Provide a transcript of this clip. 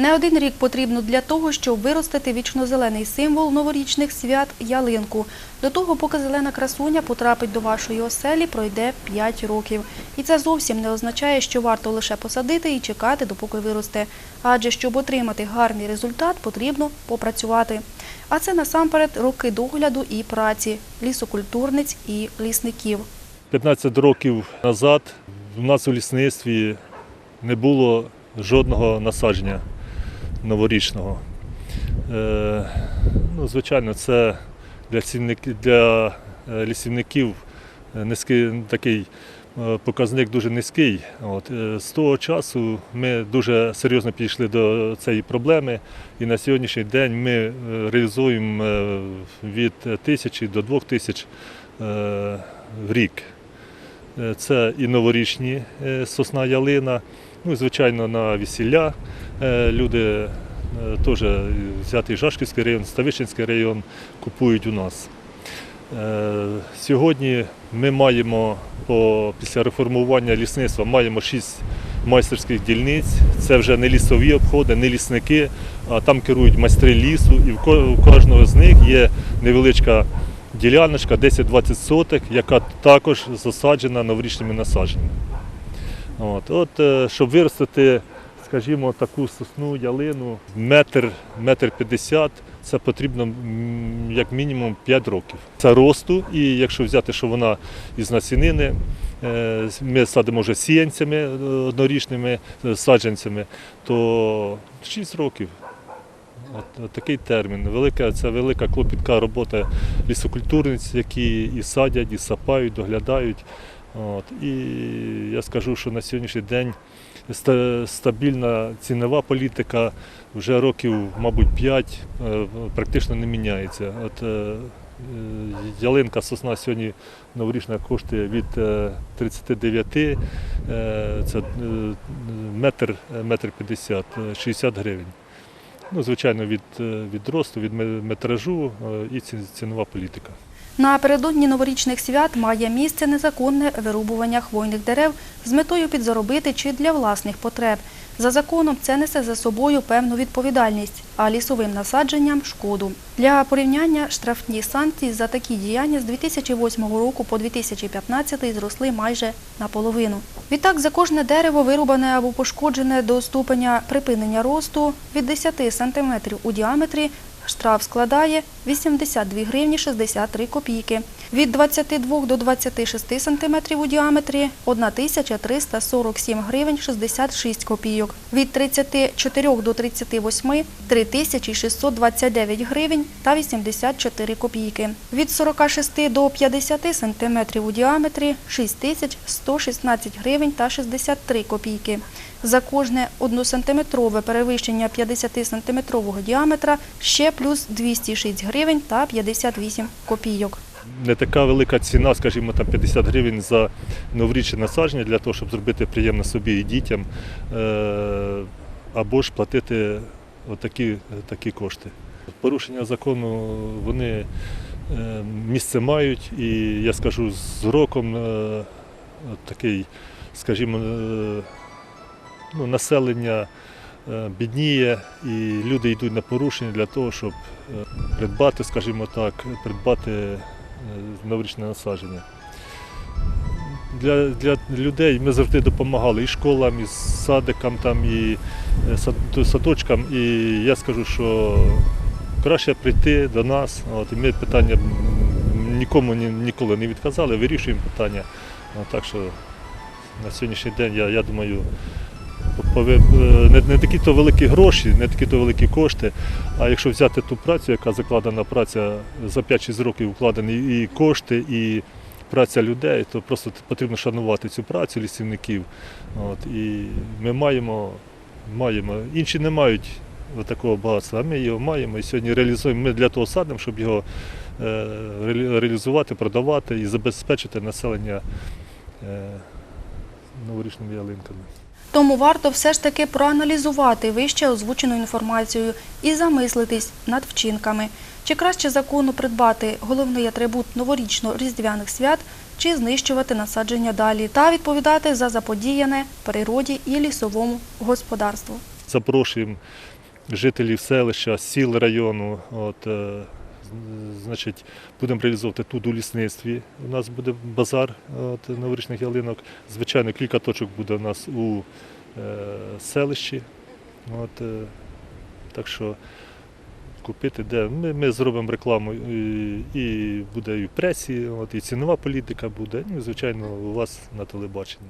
Не один рік потрібно для того, щоб виростити вічнозелений символ новорічних свят ялинку. До того, поки зелена красуня потрапить до вашої оселі, пройде 5 років. І це зовсім не означає, що варто лише посадити і чекати, допоки виросте. Адже щоб отримати гарний результат, потрібно попрацювати. А це насамперед роки догляду і праці лісокультурниць і лісників. 15 років назад у нас у лісництві не було жодного насадження новорічного. Е, ну, звичайно, це для, для е, лісівників е, низький, такий е, показник дуже низький. От, з того часу ми дуже серйозно підійшли до цієї проблеми, і на сьогоднішній день ми реалізуємо від тисячі до двох тисяч е, в рік. Це і новорічні сосна ялина, ну звичайно на весілля. Е, Люди е, теж взяти Жашківський район, Ставищенський район купують у нас. Е, Сьогодні ми маємо по, після реформування лісництва маємо шість майстерських дільниць. Це вже не лісові обходи, не лісники, а там керують майстри лісу, і у кожного з них є невеличка діляночка 10-20 соток, яка також засаджена новорічними насадженнями. От, от, е, щоб виростити, скажімо, таку сосну, ялину, метр, метр п'ятдесят, це потрібно як мінімум 5 років. Це росту, і якщо взяти, що вона із насінини, е, ми садимо вже сіянцями е, однорічними саджанцями, то 6 років. От, от такий термін. Велика, це велика клопітка робота лісокультурниць, які і садять, і сапають, доглядають. От, і я скажу, що на сьогоднішній день стабільна цінова політика вже років, мабуть, 5 практично не міняється. От, е, е, ялинка сосна сьогодні новорічна коштує від е, 39, е, це е, метр, метр 50, е, 60 гривень. Ну, звичайно, від, е, від росту, від метражу е, і цінова політика. Напередодні новорічних свят має місце незаконне вирубування хвойних дерев з метою підзаробити чи для власних потреб. За законом це несе за собою певну відповідальність, а лісовим насадженням – шкоду. Для порівняння штрафні санкції за такі діяння з 2008 року по 2015 зросли майже наполовину. Відтак, за кожне дерево вирубане або пошкоджене до ступеня припинення росту від 10 см у діаметрі Штраф складає 82 гривні 63 копійки. Від 22 до 26 сантиметрів у діаметрі – 1347 гривень 66 копійок. Від 34 до 38 – 3629 гривень та 84 копійки. Від 46 до 50 сантиметрів у діаметрі – 6116 гривень та 63 копійки. За кожне односантиметрове перевищення 50-сантиметрового діаметра ще плюс 206 гривень та 58 копійок. не така велика ціна, скажімо, там 50 гривень за новорічне насадження для того, щоб зробити приємно собі і дітям, е, або ж платити отакі такі кошти. Порушення закону вони е, місце мають, і я скажу, з роком е, такий, скажімо, ну, населення е, бідніє, і люди йдуть на порушення для того, щоб е, придбати, скажімо так, придбати е, новорічне насадження. Для, для людей ми завжди допомагали і школам, і садикам, там, і сад- садочкам. І я скажу, що краще прийти до нас. От, і ми питання нікому ні- ніколи не відказали, вирішуємо питання. От, так що на сьогоднішній день я, я думаю, не, не такі то великі гроші, не такі то великі кошти. А якщо взяти ту працю, яка закладена праця за 5-6 років вкладені і кошти, і праця людей, то просто потрібно шанувати цю працю лісівників. От, і ми маємо, маємо. Інші не мають такого багатства, а ми його маємо і сьогодні реалізуємо. Ми для того садимо, щоб його е, реалізувати, продавати і забезпечити населення е, новорічними ялинками. Тому варто все ж таки проаналізувати вище озвучену інформацію і замислитись над вчинками. Чи краще закону придбати головний атрибут новорічно-різдвяних свят, чи знищувати насадження далі та відповідати за заподіяне природі і лісовому господарству. запрошуємо жителів селища, сіл району. От, е, значить, будемо реалізовувати тут у лісництві. У нас буде базар от, новорічних ялинок. Звичайно, кілька точок буде у нас у е, селищі. От, е, так що купити де. Ми, ми зробимо рекламу і, і буде і в пресі, от, і цінова політика буде, ну і звичайно у вас на телебаченні.